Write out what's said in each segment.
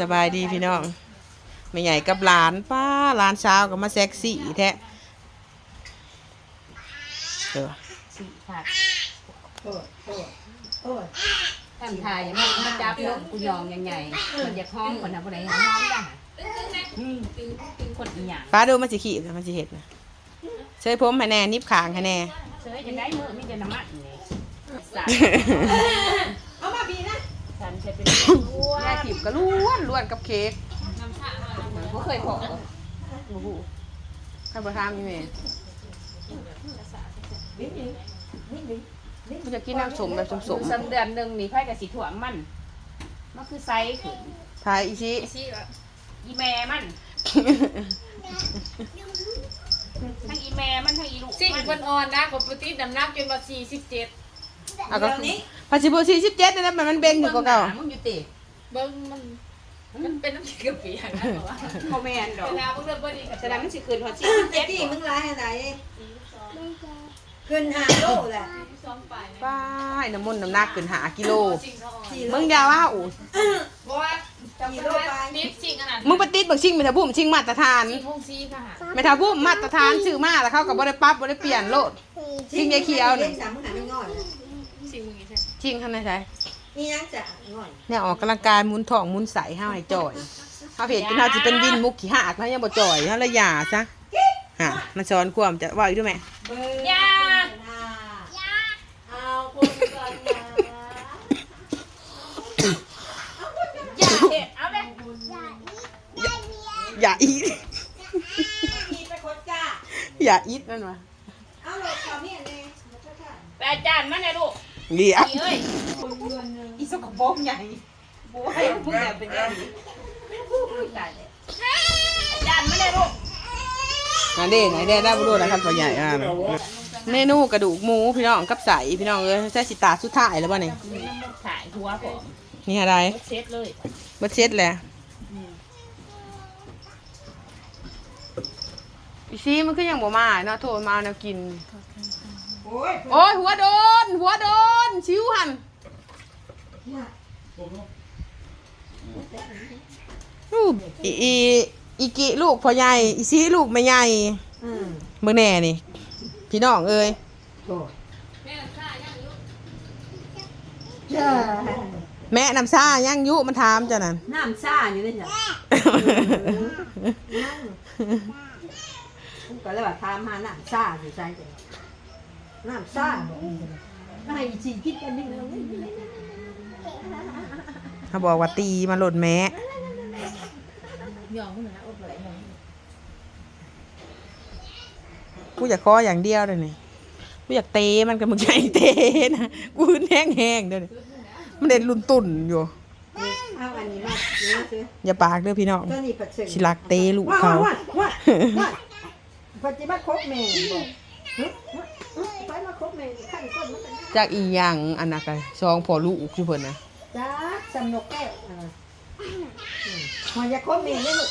สบายดีพี่น้องไม่ใหญ่กับหลานป้าหลานเช้าวก็มาแซ็กซี่แท้เออสี่ผักโอ้ยโอ้ยโอ้ยทำทายอย่างมันมาจับนกกูยองยังไงมันอยากห้องคนทำอะไรห้องได้คนอีหยังป้าดูมันสิขี้นะมันสิเห็ดนะเชยผมให้แน่นิบขางให้แน่เชยจะได้มือมีจะน้ำมันนี่สันเอามาบีนะสันจะเป็นวัวแม่ ขีบก็ล้วนล้วนกับเค้กก็เคยขอโอ้โหข้าวบะทามอยู่แม่นิดนึงนิดนึงมันจะกินน้ำสมแบบสมสมสามเดือนหนึ่งนี่ไพ่กับสีถ่วงมันมันคือไซส์ขึ้นทายอีชิอีแม่มันทั้งอีแม่มันทั้งอีลูกสิ่งมันคนอ่อนนะของปฏิน้ำหนักจนมาสี่สิบเจ็ดเอาก็พัชิบุสี่สิบเจ็ดนะมันมันเบ่งอยู่กว่าเก่ามึงอยู่ติ เบิ้งมัน มันเป็นน้ำขี้กระปีอย่างนั้นเหรอวะคอมเมนดอกเวลาพวกเราบดีกับแสดงมันสิขึ้นพอสี่เจ็ดที่มึงร้ายอะไรขึ้นหาโลแหละซ้อมไปป้ายน้ำมันต์น้ำหนักเกินหากิโลสิ่งเขาอ่อนสี่มึงอย่าว่าโอ้เพราะว่าจำเป็นว่านิดสิ่งขนาดมึงไปติดบักชิงไม่ทาบุ้มชิงมาตรฐานสี่พงซีค่ะไม่ทาบุ้มมาตรฐานซื้อมาแล้วเขาก็บ่ได้ปรั๊บบ่ได้เปลี่ยนโลดชิงยายเขียวนี่เล่นสามมึงหาไม่ง่อยสิ่งมึงอย่างนี้ใช่ชิงข้างในใช่ นี่ยังจะง่อยเนี่ยออกกำลังกายหมุนท้องหมุนใสห้าให้จ่อยเฮาเห็นกินเฮาสิเป็นวินมุกขี้หากนะยังบ่จ่อยเฮาละหย่าซะฮะมันสอนความจะว่าอีกด้วยแม่เบอร์ยาเอาคนก่อนนะอย่าเห็ดเอาเลยอย่าอีทมีไปคนกล้าอย่าอีทนั่นวะเอาหลบเขาเนี่ยเลยแปดจานมาเนี่ยลูก เดี๋ยวอีเอ้ยอีสกปรกใหญ่บัวให้มึงอย่าเป็นอย่างนี้ตายเลยจานมาเนี่ยลูกอันนี้ไหนได้ได้บ่รู้นะครับตัวใหญ่อะเมนูกระดูกหมูพี่น้องกับใสพี่น้องเอ้ยใช้สิตาสุดท้ายแล้วบ่นี่ขายหัวผมนี่อะไรเซ็ตเลยบ่เช็ดแหละอีซีมันคือยังบ่มาเนาะโทรมาเอาแนวกิน โอ้ยโอ้ยหัวโดน หัวโดน ชิวหันลูกอีอีอีกิลูกพ่อใหญ่อีซีลูกแม่ใหญ่อืมเมื่อแน่นี่ พี่น้องเอ้ยโอ้ยแม่ข้าย่างยุจ้าแม่น้ำซ่ายังยุมันถามจ้ะนั่น น้ำซ่าอยู่เลยจ้ะนั่งก็เลยว่าถามหาน้ำซ่าอยู่ใช่จ้ะ น้ำซ่าบอกไม่ให้ชีคิดกันนิดนึงเขาบอกว่าตีมาหล่นแม่ยองเหมือนนะอดไหลยองกูอยากคออย่างเดียวเลยนี่กูอยากเตะมันกับมึงใจเตะนะกูแห้งแห้งๆเดี๋ยวนี้มันเด็ดลุนตุ่นอยู่เอาอันนี้มาเนื้อซื้ออย่าปากเด้อพี่น้องตัวนี้ปัดเสกสิรักเตะลูกเขาว่าว่าว่าปัจจุบันครบแม่ จากอีหยังอันนั้นก็ซองพอลูกคือเพิ่นนะจ้าสำนกแก้วอ่ามันจะครบแม่เลยลูก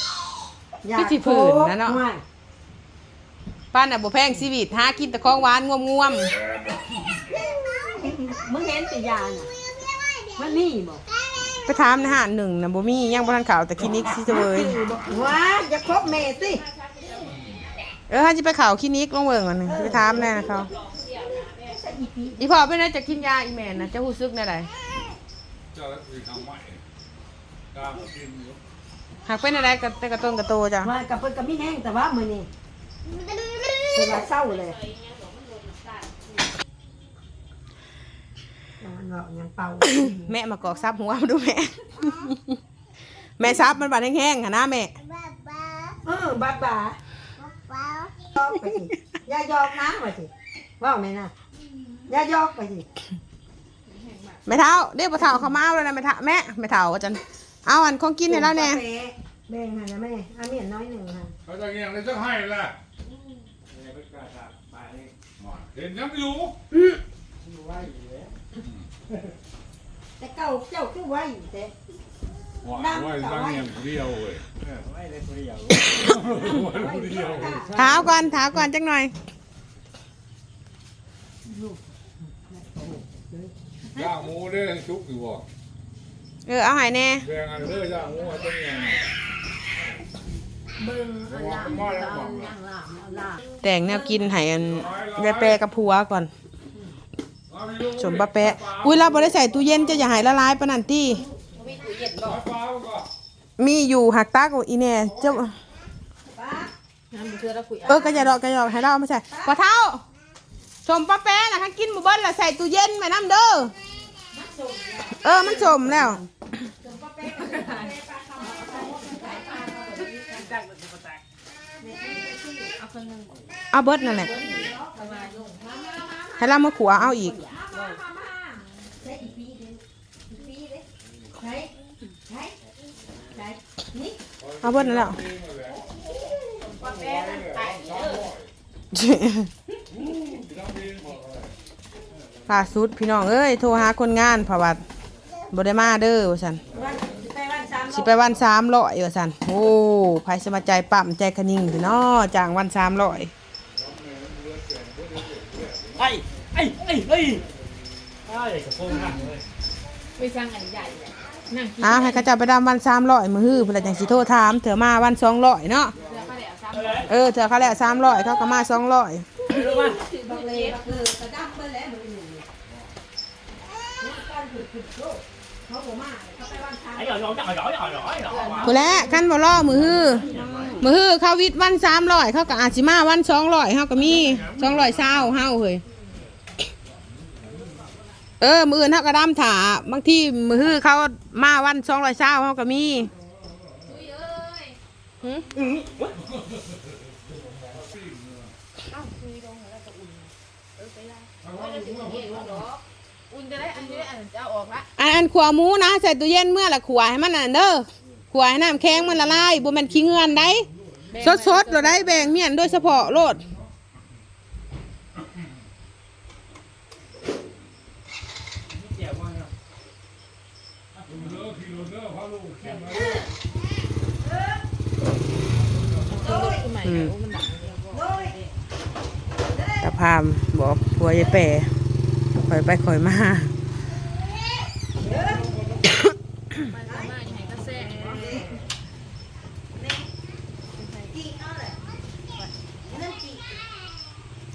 อย่าพี่สิเพิ่นนะเนาะไม่ป้านน่ะบ่แพงชีวิตหากินแต่ของหวานง่วมมึงเห็นแต่ยาน่ะมันนี่บอกๆไปถามในห้างหนึ่งน่ะบ่มียังบ่ทันข่าวแต่คลินิกสิเสวยว่าจะครบแม่สิ เออถ้าสิไปข่าวคลินิกลองเบิ่งอันหนึงไปถามแน่นะเขา อีพ่อเป็นไงจะกินยาอีแม่น่ะจะรู้สึกแน่ใดเจ้าแล้วคือทำใหม่กล้ามากินอยู่หากเป็นอะไรก็แต่กระต้นกระโตจ้ะว่ากับเพิ่นก็มีแห้งแต่ว่ามือนี่เป็นว่าเศร้าเลยมันบอกยังเป่าแม่มากอกซับหัวมาดูแม่ แม่ซับมันบาดแห้งๆหั่นนะแม่เออบ้าบ้าบ้าไปสิอย่ายอกนะมาสิว่าไหมนะ อย่ายอกไปสิแม่เฒ่าเดี๋ยวบ่เฒ่าเขามาเอาแล้วนะแม่เฒ่าแม่แม่เฒ่าว่าจันเอาอันของกินให้แล้วแน่แบ่งให้นะแม่อาเมียนน้อยหนึ่งค่ะเขาจะเงี้ยเลยจะให้แหละเห็นยังอยู่แต่เก่าเจ้าคือไว้อยู่แต่หวานไว้ตั้งเงี้ยผู้เดียวเว้ยไว้ผู้เดียวผู้เดียวเท้าก่อนเท้าก่อนจังหน่อย ย่างหมูได้ชุกอยู่บ่เออเอาให้แน่แรงอันเด้อย่างงัวจังยังเบิ่งเอาล่างเอาล่างเอาล่างแต่งแนวกินให้อันยายแปรกับผัวก่อนสมปะแปะอุ้ยเราบ่ได้ใส่ตู้เย็นจะอย่าให้ละลายปานนั้นติมีตู้เย็นบ่ปลาก็มีอยู่หักตักอีแน่เจ้า น้ำเชื่อเราคุย เออกระยาดอกกระยาดอกให้เราเอามาใส่กว่าเท่า สมปะแปะน่ะถ้ากินบ่เบิ้ลล่ะใส่ตู้เย็นไว้น้ำเด้อเออมันสมแล้วเอาเบิดนั่นแหละให้เรามาขัวเอาอีกเอาเบิดนั่นแหละ ล่าสุดพี่น้องเอ้ยโทรหาคนงานเพราะว่าบ่ได้มาเด้อว่าซั่นวันสิไปวันสามสิไปวันสามร้อยว่าซั่นโอ้ไผสมาใจปั๊มใจคะนิ่งพี่น้อจ้างวันสามร้อยไอ้ไอ้ไอ้ไอ้ไอ้กระโปรงหักเลยไปสร้างอันใหญ่เลยนั่งกินอ้าวให้เขาเจ้าไปดำวันสามร้อยมื้อฮื้อเพิ่นละจังสิโทรถามเถื่อมาวันสองร้อยเนาะ เออเจอเขาแล้วสามร้อยเขาก็มาสองร้อยรู้ป่ะบักระดับเบิ่แล้วบ่ได้หนึ่งนี่การฝึกฝึกโลกเขาบ่มาเขาไปวันสามไอ้หยอดหยอดหยอดหยอดหยอดหยอดหยอดผู้นแหละคันบ่รอมือฮือมือฮือเขาวิทย์วันสามร้อยเขาก็อาจสิมาวันสองร้อยเฮาก็มีสองร้อยเศร้าเฮาเฮ้ยเออมืออื่นเฮาก็ดำถาบางทีมือฮือเขามาวันสองร้อยเศร้าเฮาก็มี อุ่นจะได้อันนี้อันจะเอาออกละอันอันขวาหมูนะใส่ตู้เย็นเมื่อละขวาให้มันน่ะเด้อขวาให้น้ำแข็งมันละลายบ่แม่นขี้เงื่อนได้สดๆเราได้แบ่งเมียนโดยเฉพาะโลดเดี๋ยวว่าเลิกกิโลเด้อพาลูกกินมาอื ตะพามบอกผัวยายแปรคอยไปคอยมา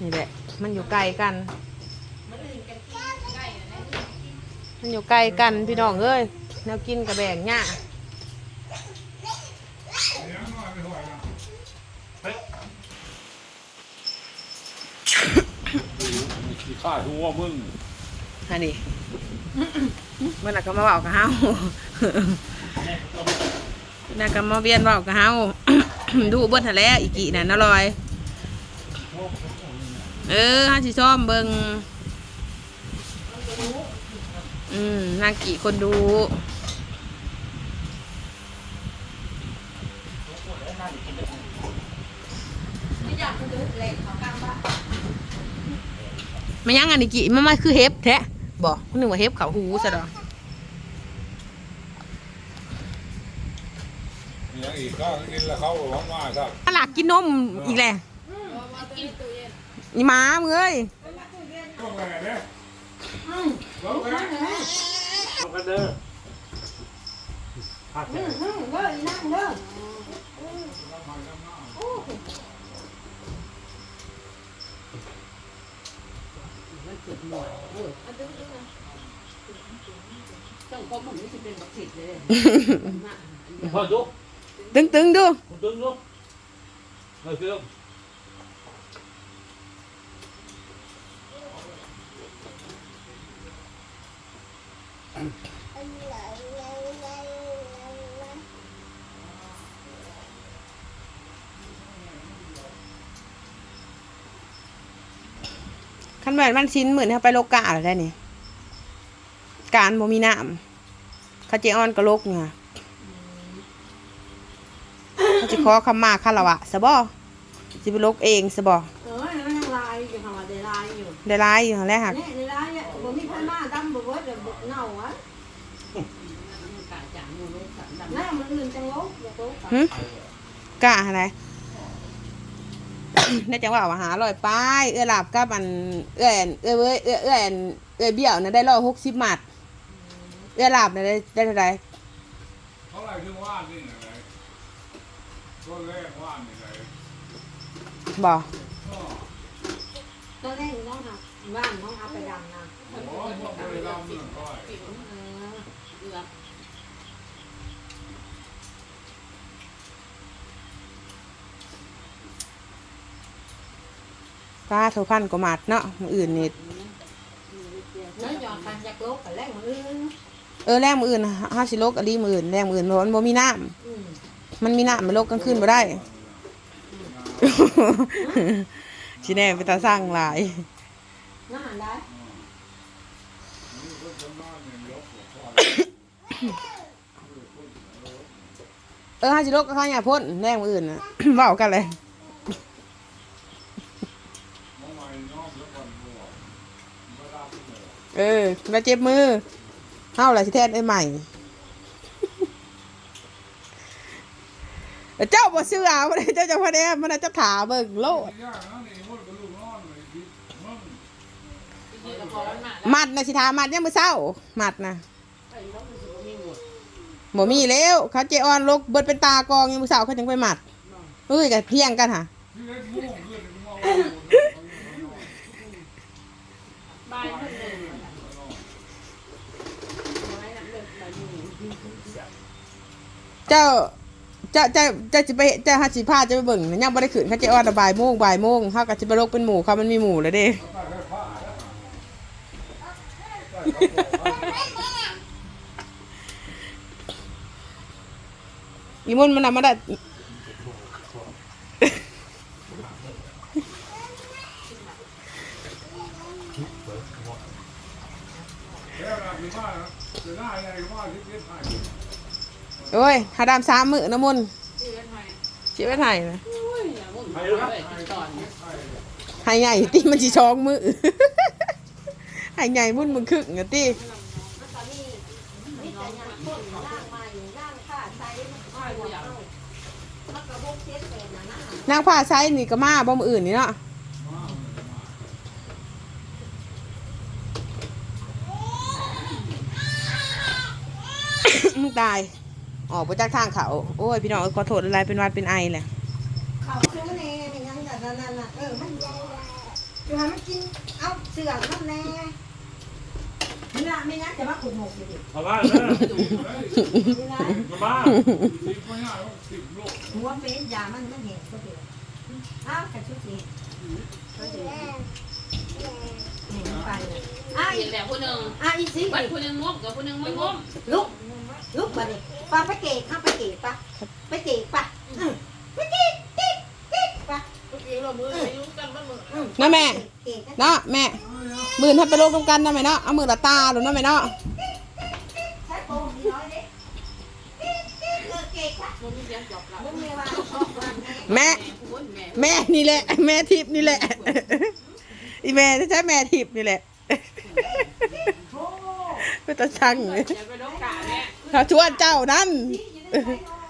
นี่แหละ มันอยู่ไกลกัน มันอยู่ไกลกันพี่น้องเอ้ยแนวกินกับแบ่งเนี่ย ขี้ข้าหัวมึงอันนี้เมื่อไหร่ก็มาเบากับเฮา น่าก็มาเวียนเบากับเฮา ดูเบิ้ลทะเลอีกกี่น่ะน่าลอย เออฮาสิชอบเบิงอืมนางกี่คนดูมัน ยังอันนี้กี่มันมาคือเฮฟแท้บอกมันนึกว่าเฮฟเขาหูซะดอกยังอีกก็กินแล้วเขาหวังว่าครับถ้าหลักกินนมอีกแหละนี่หมามึงเอ้ยต้องอะไรเนี่ยลงไปลงกันเด้อหักเลยอืมเด้ออีนั่งเด้อ ต้องข้อมูลนี่สิเป็นบักสิทธิ์เลยพอดูตึงตึงๆดูผมตึงดูไม่เชื่อคันแหวนมันชิ้นเหมือนเขาไปโลกาอะไรได้นี่ การบ่มีน้ำเขาเจออนก็โลกเนี่ยเขาจะขอคำมาคารวะสะบ่สิไปโลกเองสะบ่เออมันยังลายอยู่ค่ะว่าได้ลายอยู่ได้ร้ายอยู่หั่นแหล้วหักนี่ได้ลายเนี่ยบ่มีไผมาดำบ่เบิดเดี๋ยวบ่เน่าอะกาจางมูลสันดหน้ามันอื่นจังโลกอย่าโลกหึกะอะไรได้จังว่าว่าหาลอยป้ายเอื้อหลับกับอันเอื้อแอนเอื้อเว้ยเอื้อเอื้อแอนเอื้อเบี้ยวนะได้ร้อยหกสิบหมัด เอื้อลาบเนี่ยได้ได้เท่าไหร่เท่าไหร่ถึงว่านนี่ไหนก็แรกว่านนี่ไหนบ่ก็ตอนแรกน้องหักบ้านน้องเอาไปดำนะโอ้ยพวกบริรามนั่นก็ไอ้เออเอือป้าโทรพันก็มัดเนาะมื้ออื่นนี่แล้วหยอดกันจากโลกกับแรกมืออื่น เออแรงมื้ออื่นห้าสิโลกอลีมื้ออื่นแรงมื้ออื่นเพราะมันบ่มีน้ำอืมมันมีน้ำมันโลกกลางคืนบ่ได้ชิแน่ไปตาสร้างหลายน่าหันได้เออห้าสิโลกก็ข้างอย่าพ่นแรงมื้ออื่นน่ะเว้ากันเลยน้องใหม่น้องแล้วก่อนหัวบริรามนี่ไหนเออแล้วเจ็บมือ เฮาล่ะสิแทนไอ้ใหม่เจ้าบ่ซื้อเอาบ่ได้เจ้าจะพะแนมมันจะถาเบิ่งโลดมัดนจริงๆแล้วพอแล้วมามัดน่ะสิถามัดยังมื้อเช้า มัดน่ะบ่มีแล้วเขาเจออนลกเบิดเป็นตากองยังมื้อเช้าเขาจังไปมัดเอ้ยก็เที่ยงกันหะที่าไว้หมดบ้านเพิ่นเลย เจ้าเจ้าเจ้าเจ้าจะไปเจ้าหาสิพาจะไปเบิ่งน่ยังบ่ได้ขืนเขาเจออนน่ะบ่ายโมงบ่ายโมงเขาก็จะไปลกเป็นหมู่เขามันมีหมู่แล้วเด้อีมุนมันนำมาได้ แล้วนะพี่ว่านะจะได้อะไรว่าที่เป็นไทย โอ้ยหาดามสามมือนะมุนชีวิตไทยนะไปเลยครับใหายใหญ่ตีมันจีช้องมือหายใหญ่มุนมึงครึ่งอะตีนี่แต่ยังพ่นร่างมาอยู่ร่างข้าใช้นกระบอกเช็ดเป็นางผ้าไซนี่ก็มาบ่มืออื่นนี่เนาะมึงตาย ออกไปจากทางเขาโอ้ยพี่น้องเอ้ยขอโทษอะไรเป็นหวัดเป็นไอแหละเขาซื้อแน่ไม่ยังแต่นั่นน่ะน่ะเออมันอยู่ให้มันกินเอาเสือกมันแน่นี่ละไม่งั้นจะมาขุดหมกอยู่ดิเอาบ้านนะนี่ละมาบ้านสิบไม่ได้สิบโลกหัวเป็นยามันมันเห็นก็เดียวอ้าวกระชุดสิก็เดียวเห็นไปเลยอ้าวเห็นแล้วผู้หนึ่งอ้าวอีสิบัดผู้หนึ่งงมกับผู้หนึ่งไม่งมลุก ลุกมาดิปลาไปเกะข้าไปเกะปะไปเกะปะอืมไปเกะเกะเกะปะเมื่อกี้เรามือไม่รู้กันบ้างมืออืมนะแม่เกะกันเนาะแม่มือถ้าไปโลกตรงกันนะแม่เนาะเอามือละตาหรือนะแม่เนาะใช้โป่งนิดน้อยดิเกะเกะเออเกะปะมันมีเสียงจบเรามึงไม่ว่าชอบว่าแม่แม่พูดแม่แม่นี่แหละ แม่ทิพย์นี่แหละอีแม่จะใช่แม่ทิพย์นี่แหละโอ้ก็จะช่างเลย เขาชวนเจ้านั่นที่อยู่ในใจเนาะ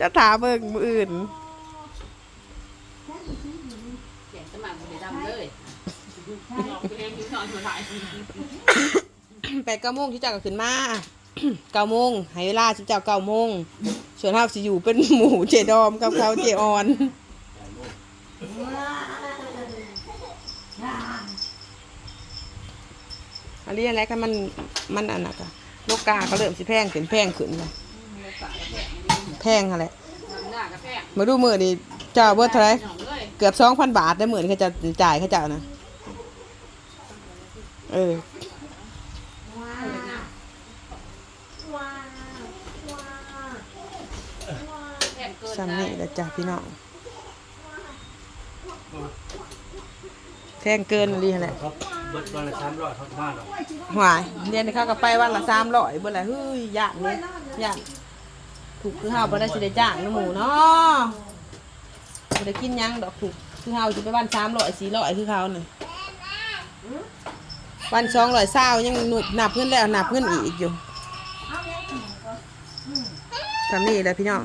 จะถามเบิ่งมืออื่นเขียนสมัครบ่ได้ดำเลยนอนไปเรียนที่นอนอยู่ไหนแปดเก้าโมงที่เจ้าก็ขึ้นมาเก้าโมงให้เวลาที่เจ้าเก้าโมงส่วนเฮาสิอยู่เป็นหมู่เจดอมกับเขาเจออนอันนี้อะไรกันมันมันอันนั้นอะโลกาเขาเริ่มสิแพงขึ้นแพงขึ้นเลยแพงอะไรหน้ากระแทกมาดูมือนี่เจ้าเบิดเท่าไหรหนองเลยเกือบสองพันบาทได้หมื่นเขาจะจ่ายเขาเจ้านะเออว้าวว้าวว้าวแทกเกินซ้ำนี่แหละจ้ะพี่น้องแพงเกินอะไรแหละครับ เบิดวันละสามร้อยทอดบ้านหรอกหวายเดือนนี้เขาก็ไปวันละสามร้อยบ่ละเฮ้ยยากเลยยากถูกคือเฮาบ่ได้สิได้จ้างน้ำหมูเนาะบ่ได้กินหยังดอกถูกคือเฮาสิไปวันสามร้อยสี่ร้อยคือเขานี่วันสองร้อยเศร้ายังหนุบนับเงินแล้วนับเงินอีกอยู่ทำนี่แหละพี่น้อง